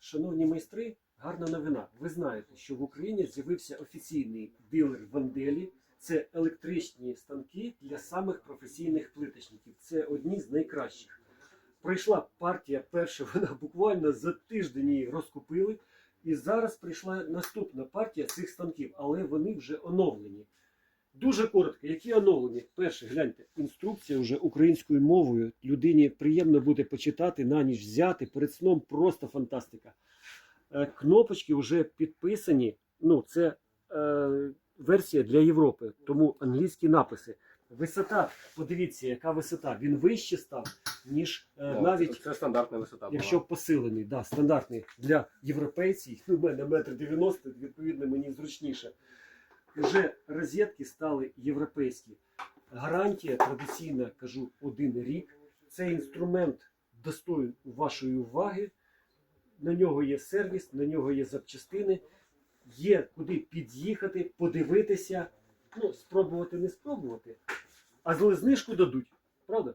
шановні майстри, гарна новина. Ви знаєте, що в Україні з'явився офіційний дилер Ванделі. Це електричні станки для самих професійних плиточників. Це одні з найкращих. Прийшла партія перша, вона буквально за тиждень її розкупили. І зараз прийшла наступна партія цих станків, але вони вже оновлені. Дуже коротко, які оновлені? Перше, гляньте, інструкція вже українською мовою. Людині приємно буде почитати, на ніч взяти. Перед сном просто фантастика. Е, Кнопочки вже підписані. Ну, це е, версія для Європи, тому англійські написи. Висота, подивіться, яка висота. Він вище став, ніж е, Ну, навіть це, це стандартна висота. була. Якщо посилений, да, стандартний для європейців, у мене метр 90, відповідно мені зручніше. Вже розетки стали європейські. Гарантія традиційна, кажу, один рік. Цей інструмент достоїн вашої уваги. На нього є сервіс, на нього є запчастини, є куди під'їхати, подивитися. Ну, спробувати не спробувати, а знижку дадуть. Правда?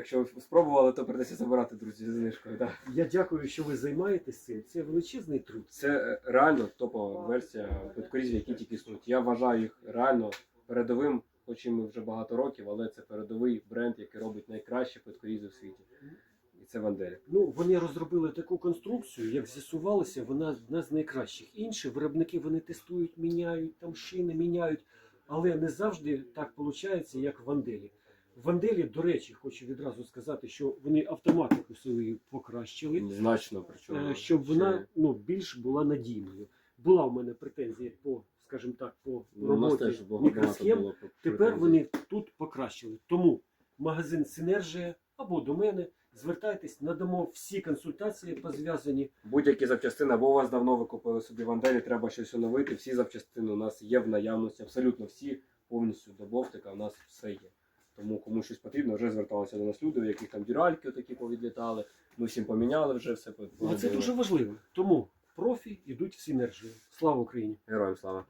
Якщо спробували, то придеться забирати друзі зі знижкою. Да. Я дякую, що ви займаєтесь цим. Це величезний труд. Це е, реально топова версія підкорізів, які тільки існують. Я вважаю їх реально передовим, хоч і ми вже багато років, але це передовий бренд, який робить найкращі підкорізи в світі. І це Ванделі. Ну, вони розробили таку конструкцію, як з'ясувалося, вона одна з найкращих. Інші виробники вони тестують, міняють, там шини міняють, але не завжди так виходить, як в Ванделі. Ванделі, до речі, хочу відразу сказати, що вони автоматику свою покращили, Значно причому. е, щоб вона ну, більш була надійною. Була в мене претензія по, скажімо так, по Ну, у нас роботі багато мікросхем. було Тепер претензій. вони тут покращили. Тому магазин Синержія або до мене звертайтесь, надамо всі консультації позв'язані. Будь-які запчастини, або у вас давно ви купили собі ванделі, треба щось оновити. Всі запчастини у нас є в наявності, абсолютно всі, повністю до бовтика у нас все є. Тому кому щось потрібно, вже зверталися до нас люди, у яких там дюральки такі повідлітали. Ми всім поміняли вже все. Ну, це дуже важливо. Тому профі йдуть в синергію. Слава Україні! Героям слава.